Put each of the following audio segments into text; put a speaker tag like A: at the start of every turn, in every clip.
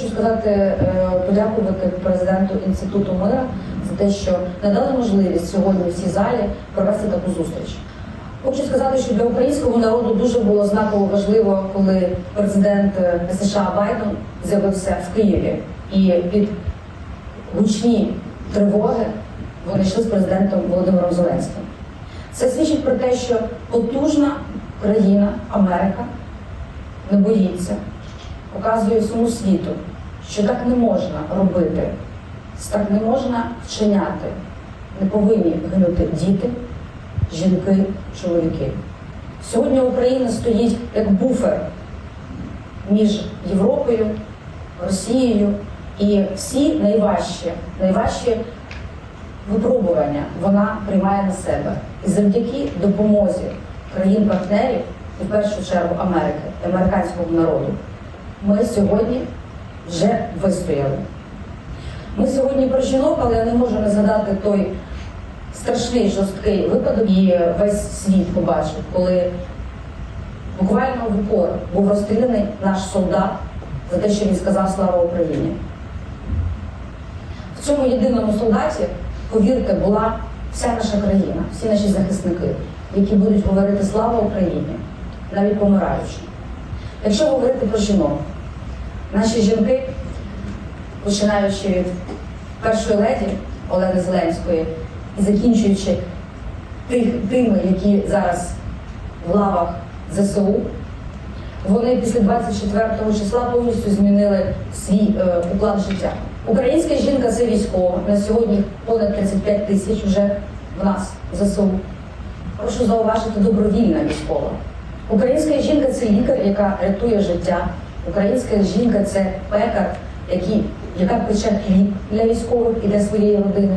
A: хочу сказати, е, подякувати президенту інституту мира за те, що надали можливість сьогодні в цій залі провести таку зустріч. Хочу сказати, що для українського народу дуже було знаково важливо, коли президент е, США Байден з'явився в Києві і під гучні тривоги вони йшли з президентом Володимиром Зеленським. Це свідчить про те, що потужна країна Америка не боїться, показує всьому світу, що так не можна робити, так не можна вчиняти. Не повинні гинути діти, жінки, чоловіки. Сьогодні Україна стоїть як буфер між Європою, Росією і всі найважчі, найважчі випробування вона приймає на себе. І завдяки допомозі країн-партнерів, і в першу чергу Америки, американського народу, ми сьогодні вже вистояли. Ми сьогодні про жінок, але я не можу не згадати той страшний жорсткий випадок, і весь світ побачив, коли буквально в упор був розстріляний наш солдат за те, що він сказав слава Україні. В цьому єдиному солдаті, повірте, була вся наша країна, всі наші захисники, які будуть говорити слава Україні, навіть помираючи. Якщо говорити про жінок, наші жінки, починаючи від першої леді Олени Зеленської і закінчуючи тих, тими, які зараз в лавах ЗСУ, вони після 24 числа повністю змінили свій е, уклад життя. Українська жінка це військова. На сьогодні понад 35 тисяч вже в нас в ЗСУ. Прошу зауважити добровільна військова. Українська жінка це лікар, яка рятує життя. Українська жінка це пекар, який, яка пече хліб для військових і для своєї родини.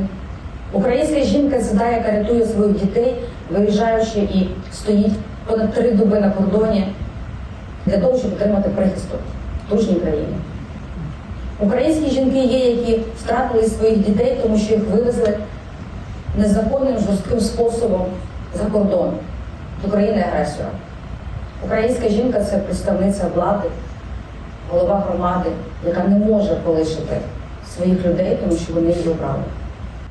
A: Українська жінка це та, яка рятує своїх дітей, виїжджаючи і стоїть понад три доби на кордоні для того, щоб отримати прихисток в дружній країні. Українські жінки є, які втратили своїх дітей, тому що їх вивезли незаконним жорстким способом за кордон до країни агресора. Українська жінка це представниця влади, голова громади, яка не може полишити своїх людей, тому що вони її обрали.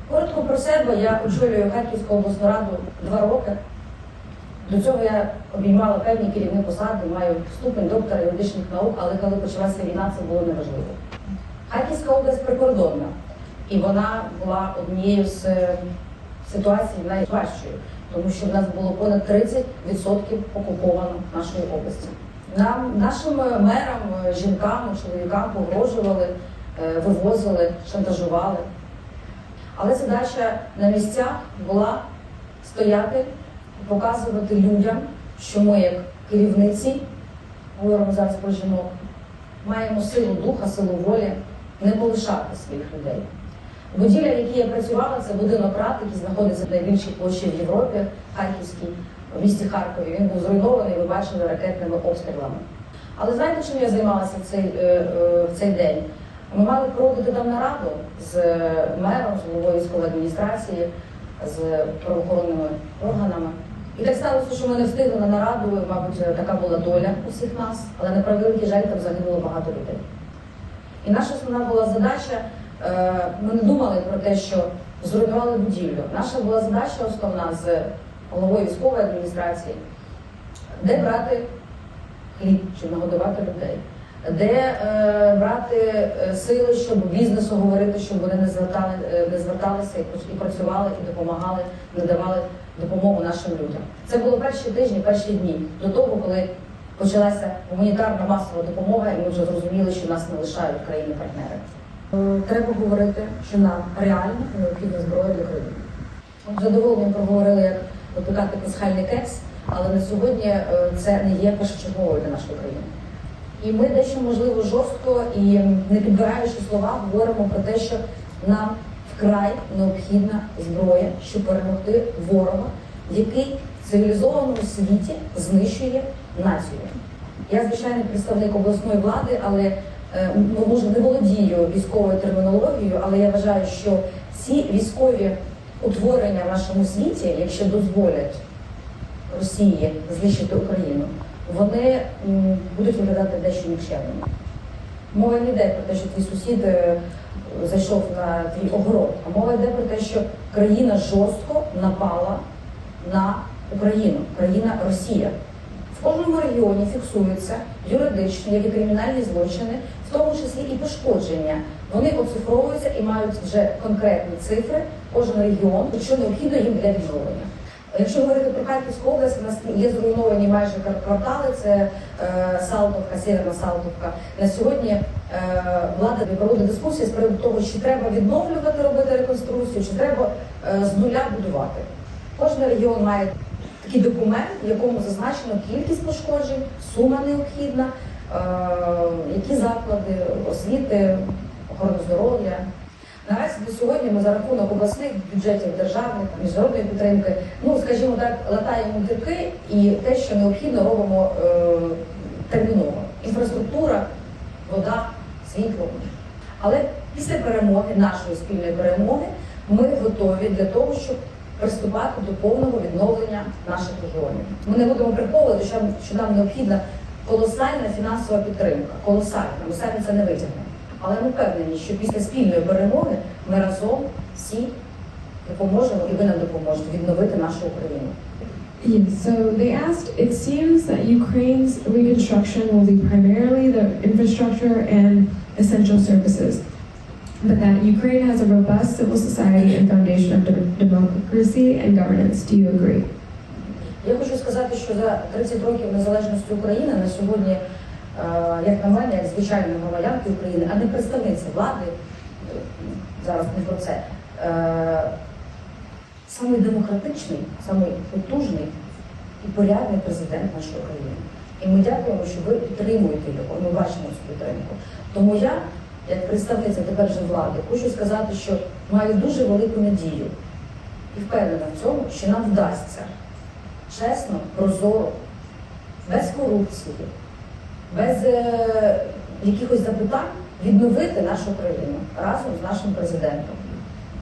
A: Коротко про себе я очолюю Харківську обласну раду два роки. До цього я обіймала певні керівні посади, маю ступень доктора юридичних наук, але коли почалася війна, це було неважливо. Харківська область прикордонна, і вона була однією з е, ситуацій найважчою, тому що в нас було понад 30% окуповано нашої області. Нам, нашим мерам, е, жінкам, чоловікам погрожували, е, вивозили, шантажували. Але задача на місцях була стояти показувати людям, що ми, як керівниці, говоримо зараз про жінок, маємо силу духа, силу волі не полишати своїх людей. Будівля, в якій я працювала, це будинок рад, який знаходиться на найбільшій площі в Європі, Харківській, в місті Харкові. Він був зруйнований, ви бачили ракетними обстрілами. Але знаєте, чим я займалася в цей, е, е, в цей день? Ми мали проводити там нараду з мером, з головою військової адміністрації, з правоохоронними органами. І так сталося, що ми не встигли на нараду, мабуть, така була доля усіх нас, але на превеликий жаль там загинуло багато людей. І наша основна була задача, е, ми не думали про те, що зруйнували будівлю. Наша була задача основна з головою військової адміністрації, де брати хліб, щоб нагодувати людей, де е, брати е, сили, щоб бізнесу говорити, щоб вони не звертали, е, не зверталися і, працювали, і допомагали, надавали допомогу нашим людям. Це було перші тижні, перші дні до того, коли почалася гуманітарна масова допомога, і ми вже зрозуміли, що нас не лишають країни-партнери. Е, Треба говорити, що нам реально необхідна зброя для країни. З задоволенням проговорили, як випікати пасхальний кекс, але на сьогодні е, це не є першочерговою для нашої країни. І ми дещо можливо жорстко і не підбираючи слова, говоримо про те, що нам вкрай необхідна зброя, щоб перемогти ворога, який в цивілізованому світі знищує націю. Я звичайний представник обласної влади, але е, може не володію військовою термінологією, але я вважаю, що ці військові утворення в нашому світі, якщо дозволять Росії знищити Україну, вони будуть виглядати дещо нікчемними. Мова не йде про те, що твій сусід е, зайшов на твій огород, а мова йде про те, що країна жорстко напала на Україну, країна Росія. В кожному регіоні фіксуються юридичні, як і кримінальні злочини, в тому числі і пошкодження. Вони оцифровуються і мають вже конкретні цифри, кожен регіон, що необхідно їм для відновлення. Якщо говорити про Харківську область, у нас є зруйновані майже квар- квартали, це е, Салтовка, Сєверна Салтовка. На сьогодні е, влада проводить дискусії з приводу того, чи треба відновлювати, робити реконструкцію, чи треба е, з нуля будувати. Кожен регіон має такий документ, в якому зазначено кількість пошкоджень, сума необхідна, е, які заклади освіти, охорони здоров'я. Наразі до сьогодні ми за рахунок обласних бюджетів державних, міжнародної підтримки, ну скажімо так, латаємо дірки і те, що необхідно, робимо е, терміново. Інфраструктура, вода, світло. Але після перемоги, нашої спільної перемоги, ми готові для того, щоб приступати до повного відновлення наших регіонів. Ми не будемо приховувати, що, нам необхідна колосальна фінансова підтримка. Колосальна, ми самі це не витягнемо. Але ми впевнені, що після спільної перемоги ми разом всі допоможемо і ви нам допоможете відновити нашу Україну.
B: Yes, so they asked, it seems that Ukraine's reconstruction will be primarily the infrastructure and essential services, but that Ukraine has a robust civil society and foundation of de- democracy and governance. Do you agree?
A: Я хочу сказати, що за 30 років незалежності України на сьогодні, е, як на мене, як звичайної громадянки України, а не представниця влади, зараз не про це, е, самий демократичний, самий потужний і порядний президент нашої країни. І ми дякуємо, що ви підтримуєте його. Ми бачимо цю підтримку. Тому я, як представниця тепер же влади, хочу сказати, що маю дуже велику надію і впевнена в цьому, що нам вдасться чесно, прозоро, без корупції, без е, якихось запитань відновити нашу країну разом з нашим президентом.